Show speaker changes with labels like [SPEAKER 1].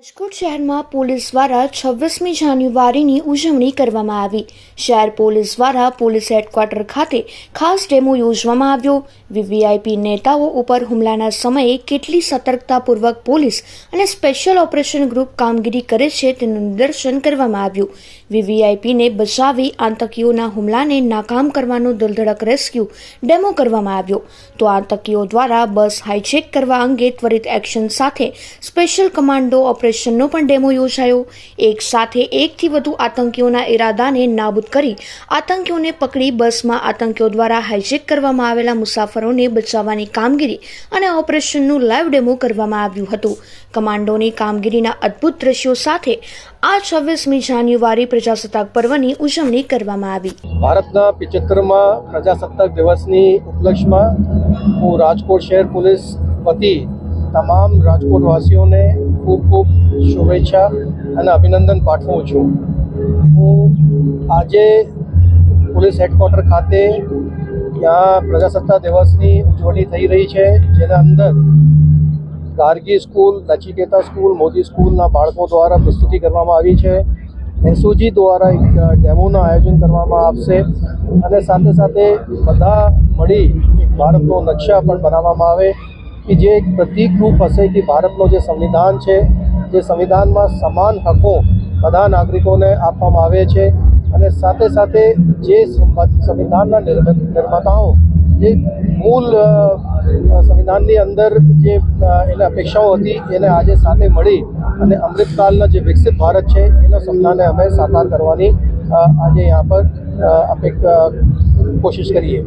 [SPEAKER 1] રાજકોટ શહેરમાં પોલીસ દ્વારા છવ્વીસમી જાન્યુઆરીની ઉજવણી કરવામાં આવી. શહેર પોલીસ દ્વારા પોલીસ હેડક્વાર્ટર ખાતે ખાસ ડેમો યોજવામાં આવ્યો. વીવીઆઈપી નેતાઓ ઉપર હુમલાના સમયે કેટલી સતર્કતાપૂર્વક પોલીસ અને સ્પેશિયલ ઓપરેશન ગ્રુપ કામગીરી કરે છે તેનું નિદર્શન કરવામાં આવ્યું. વીવીઆઈપીને બચાવી આતંકીઓના હુમલાને નાકામ કરવાનો દલધડક રેસ્ક્યુ ડેમો કરવામાં આવ્યો. તો આતંકીઓ દ્વારા બસ હાઇજેક કરવા અંગે ત્વરિત એક્શન સાથે સ્પેશિયલ કમાન્ડો ઓપરેશનનો પણ ડેમો યોજાયો. એક સાથે એકથી વધુ આતંકીઓના ઈરાદાને નાબૂદ કરી આતંકીઓને પકડી બસમાં આતંકીઓ દ્વારા હાઇજેક કરવામાં આવેલા મુસાફરોને બચાવવાની કામગીરી અને ઓપરેશનનું લાઈવ ડેમો કરવામાં આવ્યું હતું. કમાન્ડોની કામગીરીના અદ્ભુત દ્રશ્યો સાથે આ છવ્વીસમી જાન્યુઆરી પ્રજાસત્તાક પર્વની ઉજવણી કરવામાં આવી.
[SPEAKER 2] ભારતના પિચોતેરમાં પ્રજાસત્તાક દિવસની ઉપલક્ષમાં હું રાજકોટ શહેર પોલીસ વતી તમામ રાજકોટવાસીઓને ખૂબ ખૂબ શુભેચ્છા અને અભિનંદન પાઠવું છું. હું આજે પોલીસ હેડક્વાર્ટર ખાતે ત્યાં પ્રજાસત્તા દિવસની ઉજવણી થઈ રહી છે, જેના અંદર ગાર્ગી સ્કૂલ નચિકેતા સ્કૂલ, મોદી સ્કૂલના બાળકો દ્વારા પ્રસ્તુતિ કરવામાં આવી છે. એસઓજી દ્વારા એક ડેમોનું આયોજન કરવામાં આવશે અને સાથે સાથે બધા મળી એક ભારતનો નકશા પણ બનાવવામાં આવે. કે જે એક પ્રતિકરૂપ હશે કે ભારતનો જે સંવિધાન છે, જે સંવિધાનમાં સમાન હકો બધા નાગરિકોને આપવામાં આવે છે અને સાથે સાથે જે સંવ- સંવિધાનના નિર્માતાઓ, જે મૂળ સંવિધાનની અંદર જે એને અપેક્ષાઓ હતી, એને આજે સાથે મળી અને અમૃતકાલના જે વિકસિત ભારત છે, એના સપનાને અમે સાકાર કરવાની આજે यहाँ પર કોશિશ કરીએ.